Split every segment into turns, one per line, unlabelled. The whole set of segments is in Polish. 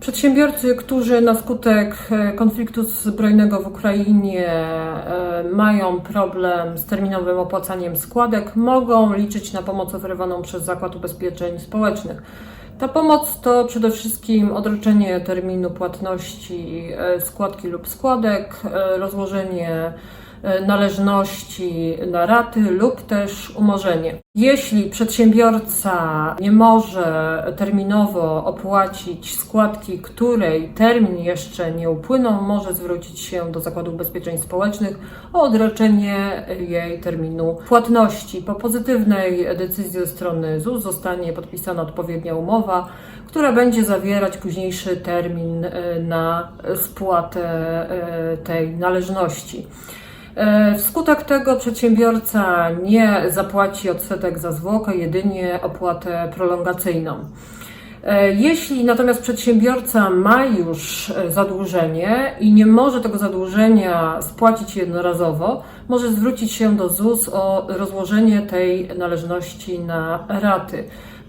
Przedsiębiorcy, którzy na skutek e, konfliktu zbrojnego w Ukrainie e, mają problem z terminowym opłacaniem składek, mogą liczyć na pomoc oferowaną przez Zakład Ubezpieczeń Społecznych. Ta pomoc to przede wszystkim odroczenie terminu płatności e, składki lub składek, rozłożenie należności na raty lub też umorzenie. Jeśli przedsiębiorca nie może terminowo opłacić składki, której termin jeszcze nie upłynął, może zwrócić się do Zakładu Ubezpieczeń Społecznych o odroczenie jej terminu płatności. Po pozytywnej decyzji ze strony ZUS zostanie podpisana odpowiednia umowa, która będzie zawierać późniejszy termin e, na spłatę e, tej należności. E, Wskutek tego przedsiębiorca nie zapłaci odsetek za zwłokę, jedynie opłatę prolongacyjną. E, Jeśli natomiast przedsiębiorca ma już e, zadłużenie i nie może tego zadłużenia spłacić jednorazowo, może zwrócić się do ZUS o rozłożenie tej należności na raty.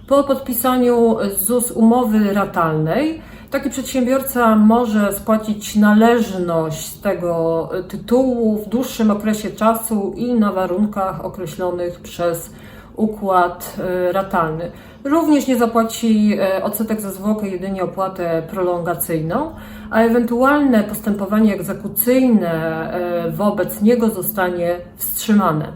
Po podpisaniu ZUS umowy ratalnej, taki przedsiębiorca może spłacić należność z tego tytułu w dłuższym okresie czasu i na warunkach określonych przez układ e, ratalny. Również nie zapłaci e, odsetek za zwłokę, jedynie opłatę prolongacyjną, a ewentualne postępowanie egzekucyjne wobec niego zostanie wstrzymane.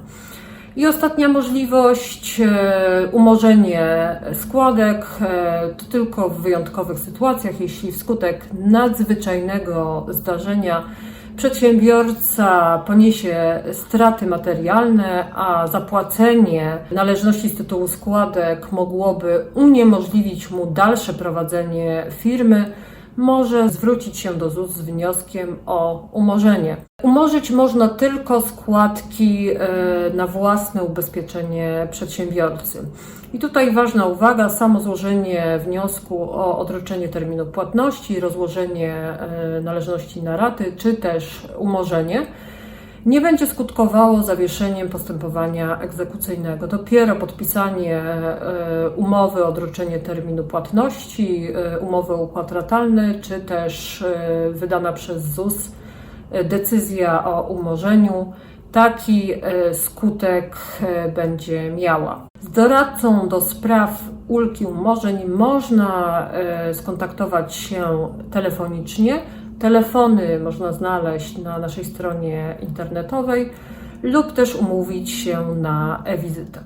I ostatnia możliwość, e, umorzenie składek, e, to tylko w wyjątkowych sytuacjach, jeśli wskutek nadzwyczajnego zdarzenia przedsiębiorca poniesie straty materialne, a zapłacenie należności z tytułu składek mogłoby uniemożliwić mu dalsze prowadzenie firmy, może zwrócić się do ZUS z wnioskiem o umorzenie. Umorzyć można tylko składki e, na własne ubezpieczenie przedsiębiorcy. I tutaj ważna uwaga, samo złożenie wniosku o odroczenie terminu płatności, rozłożenie e, należności na raty, czy też umorzenie nie będzie skutkowało zawieszeniem postępowania egzekucyjnego. Dopiero podpisanie e, umowy odroczenie terminu płatności, e, umowy o układ ratalny, czy też e, wydana przez ZUS decyzja o umorzeniu taki skutek będzie miała. Z doradcą do spraw ulg i umorzeń można skontaktować się telefonicznie. Telefony można znaleźć na naszej stronie internetowej lub też umówić się na e-wizytę.